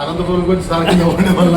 అనంతపురం వచ్చి సార్ కింద ఉండే వల్ల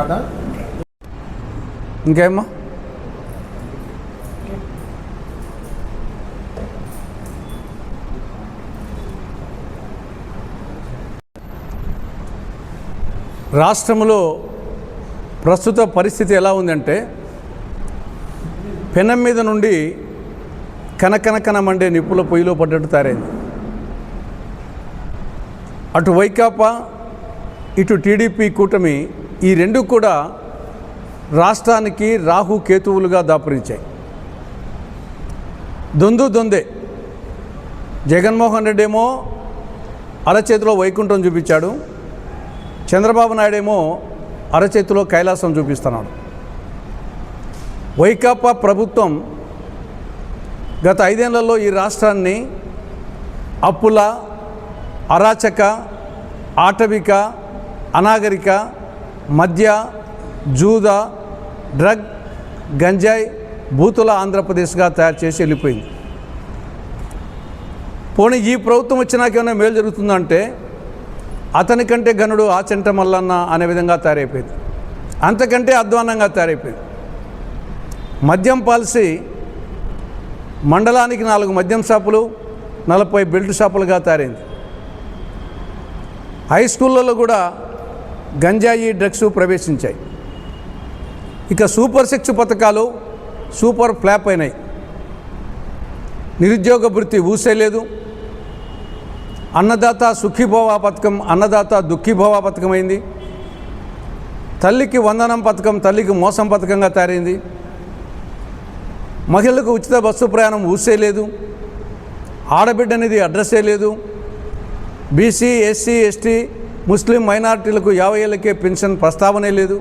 కాదా? ఇంకేమ్మా రాష్ట్రంలో ప్రస్తుత పరిస్థితి ఎలా ఉందంటే పెనం మీద నుండి కనకనకన మండే నిప్పుల పొయ్యిలో పడ్డట్టు తయారైంది. అటు వైకాపా ఇటు టీడీపీ కూటమి ఈ రెండు కూడా రాష్ట్రానికి రాహు కేతువులుగా దాపురించాయి. దొందు దొందే. జగన్మోహన్ రెడ్డి ఏమో అరచేతిలో వైకుంఠం చూపించాడు. చంద్రబాబు నాయుడు ఏమో అరచేతిలో కైలాసం చూపిస్తున్నాడు. వైకాపా ప్రభుత్వం గత ఐదేళ్ళలో ఈ రాష్ట్రాన్ని అప్పుల అరాచక ఆటవిక అనాగరిక మద్య జూద డ్రగ్ గంజాయి బూతుల ఆంధ్రప్రదేశ్గా తయారు చేసి వెళ్ళిపోయింది. పోనీ ఈ ప్రభుత్వం వచ్చినాక ఏమైనా మేలు జరుగుతుందంటే అతనికంటే గనుడు ఆ చెంట మల్లన్న అనే విధంగా తయారైపోయింది. అంతకంటే అధ్వానంగా తయారైపోయింది. మద్యం పాలసీ మండలానికి నాలుగు మద్యం షాపులు నలభై బెల్ట్ షాపులుగా తయారైంది. హై స్కూళ్ళలో కూడా గంజాయి డ్రగ్స్ ప్రవేశించాయి. ఇక సూపర్ సిక్స్ పథకాలు సూపర్ ఫ్లాప్ అయినాయి. నిరుద్యోగ వృత్తి ఊసేయలేదు అన్నదాత సుఖీభవ పథకం అన్నదాత దుఃఖీభవ పథకం అయింది. తల్లికి వందనం పథకం తల్లికి మోసం పథకంగా తయారైంది. మహిళలకు ఉచిత బస్సు ప్రయాణం ఊసేయలేదు ఆడబిడ్డ అనేది అడ్రస్సే లేదు. బీసీ ఎస్సీ ఎస్టీ ముస్లిం మైనారిటీలకు యాభై ఏళ్ళకే పెన్షన్ ప్రస్తావనే లేదు.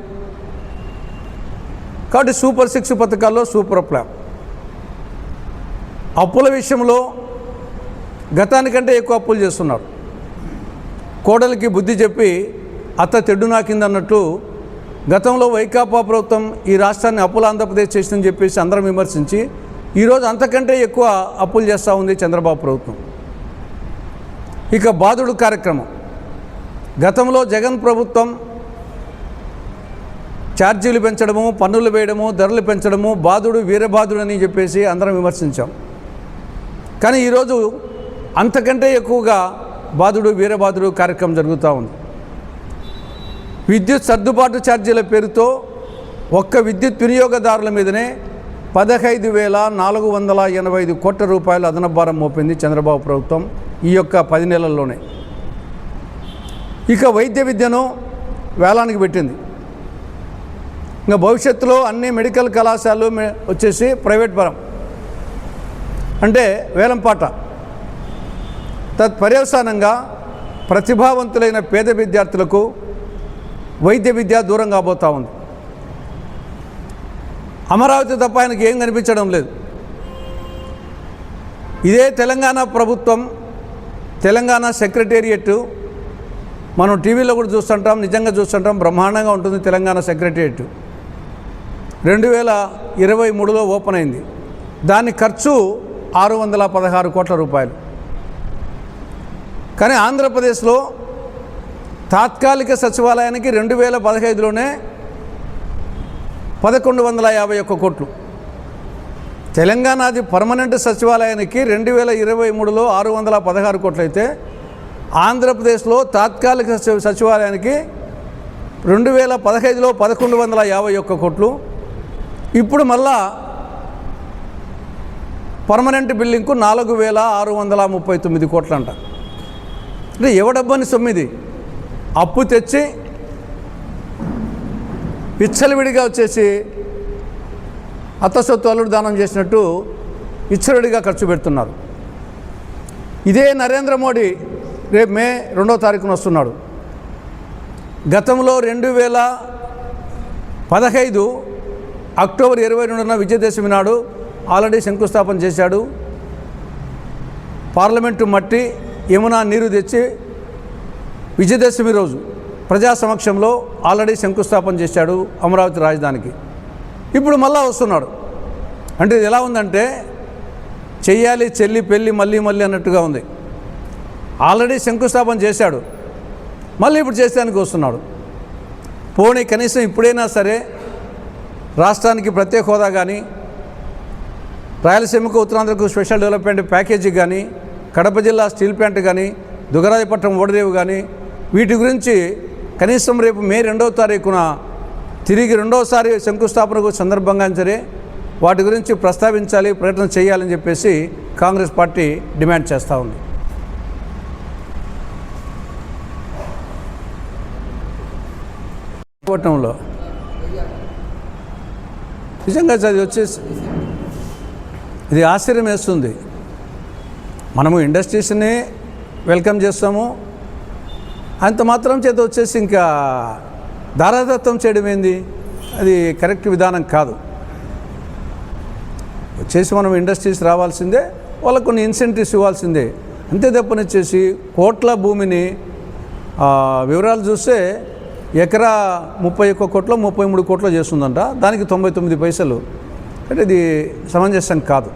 కాబట్టి సూపర్ సిక్స్ పథకాల్లో సూపర్ ప్లాన్. అప్పుల విషయంలో గతానికంటే ఎక్కువ అప్పులు చేస్తున్నారు. కోడలికి బుద్ధి చెప్పి అత్త తెడ్డు నాకిందన్నట్టు గతంలో వైకాపా ప్రభుత్వం ఈ రాష్ట్రాన్ని అప్పుల ఆంధ్రప్రదేశ్ చేసిందని చెప్పేసి అందరం విమర్శించి ఈరోజు అంతకంటే ఎక్కువ అప్పులు చేస్తూ ఉంది చంద్రబాబు ప్రభుత్వం. ఇక బాధుడు కార్యక్రమం. గతంలో జగన్ ప్రభుత్వం ఛార్జీలు పెంచడము పన్నులు వేయడము ధరలు పెంచడము బాధుడు వీరబాధుడు అని చెప్పేసి అందరం విమర్శించాం. కానీ ఈరోజు అంతకంటే ఎక్కువగా బాధుడు వీరబాధుడు కార్యక్రమం జరుగుతూ ఉంది. విద్యుత్ సర్దుబాటు ఛార్జీల పేరుతో ఒక్క విద్యుత్ వినియోగదారుల మీదనే పదహైదు వేల నాలుగు వందల ఎనభై ఐదు కోట్ల రూపాయల అదనభారం భారం మోపింది చంద్రబాబు ప్రభుత్వం ఈ యొక్క పది నెలల్లోనే. ఇక వైద్య విద్యను వేలానికి పెట్టింది. ఇంకా భవిష్యత్తులో అన్ని మెడికల్ కళాశాలలు వచ్చేసి ప్రైవేట్ పరం. అంటే వేలంపాట తత్పర్యవసానంగా ప్రతిభావంతులైన పేద విద్యార్థులకు వైద్య విద్య దూరం కాబోతూ ఉంది. అమరావతి తప్ప ఆయనకి ఏం కనిపించడం లేదు. ఇదే తెలంగాణ ప్రభుత్వం తెలంగాణ సెక్రటేరియట్ మనం టీవీలో కూడా చూస్తుంటాం నిజంగా చూస్తుంటాం బ్రహ్మాండంగా ఉంటుంది తెలంగాణ సెక్రటేరియట్. రెండు వేల ఇరవై మూడులో ఓపెన్ అయింది. దాని ఖర్చు ఆరు వందల పదహారు కోట్ల రూపాయలు. కానీ ఆంధ్రప్రదేశ్లో తాత్కాలిక సచివాలయానికి రెండు వేల పదహైదులోనే పదకొండు వందల యాభై ఒక్క కోట్లు. తెలంగాణది పర్మనెంట్ సచివాలయానికి రెండు వేల ఇరవై మూడులో ఆరు వందల పదహారు కోట్లు అయితే ఆంధ్రప్రదేశ్లో తాత్కాలిక సచి- సచివాలయానికి రెండు వేల పదహైదులో పదకొండు వందల యాభై ఒక్క కోట్లు. ఇప్పుడు మళ్ళా పర్మనెంట్ బిల్డింగ్కు నాలుగు వేల ఆరు వందల ముప్పై తొమ్మిది కోట్లంట. అంటే ఎవడబ్బని సొమ్మిది? అప్పు తెచ్చి విచ్చలవిడిగా వచ్చేసి అత్తసొత్తు అల్లుడు దానం చేసినట్టు ఇచ్చరుడిగా ఖర్చు పెడుతున్నారు. ఇదే నరేంద్ర మోడీ రేపు మే రెండో తారీఖున వస్తున్నాడు. గతంలో రెండు వేల పదహైదు అక్టోబర్ ఇరవై రెండున విజయదశమి నాడు ఆల్రెడీ శంకుస్థాపన చేశాడు. పార్లమెంటు మట్టి యమునా నీరు తెచ్చి విజయదశమి రోజు ప్రజా సమక్షంలో ఆల్రెడీ శంకుస్థాపన చేశాడు అమరావతి రాజధానికి. ఇప్పుడు మళ్ళా వస్తున్నాడు. అంటే ఇది ఎలా ఉందంటే చెయ్యాలి చెల్లి పెళ్ళి మళ్ళీ మళ్ళీ అన్నట్టుగా ఉంది. ఆల్రెడీ శంకుస్థాపన చేశాడు. మళ్ళీ ఇప్పుడు చేసేదానికి వస్తున్నాడు. పోనీ కనీసం ఇప్పుడైనా సరే రాష్ట్రానికి ప్రత్యేక హోదా కానీ రాయలసీమకు ఉత్తరాంధ్రకు స్పెషల్ డెవలప్మెంట్ ప్యాకేజీ కానీ కడప జిల్లా స్టీల్ ప్లాంట్ కానీ దుగరాజపట్నం ఓడరేవు కానీ వీటి గురించి కనీసం రేపు మే రెండవ తారీఖున తిరిగి రెండవసారి శంకుస్థాపనకు సందర్భంగా సరే వాటి గురించి ప్రస్తావించాలి ప్రయత్నం చేయాలని చెప్పేసి కాంగ్రెస్ పార్టీ డిమాండ్ చేస్తూ ఉంది. పట్టణంలో నిజంగా అది వచ్చేసి ఇది ఆశ్చర్యం వేస్తుంది. మనము ఇండస్ట్రీస్ని వెల్కమ్ చేస్తాము. అంత మాత్రం చేత వచ్చేసి ఇంకా దారాదత్తం చేయడం ఏంది? అది కరెక్ట్ విధానం కాదు. వచ్చేసి మనం ఇండస్ట్రీస్ రావాల్సిందే వాళ్ళకు కొన్ని ఇన్సెంటివ్స్ ఇవ్వాల్సిందే. అంతే తప్పనిచ్చేసి కోట్ల భూమిని వివరాలు చూస్తే ఎకరా ముప్పై ఒక్క కోట్లు ముప్పై మూడు కోట్లు చేస్తుందంట. దానికి తొంభై తొమ్మిది పైసలు. అంటే ఇది సమంజసం కాదు.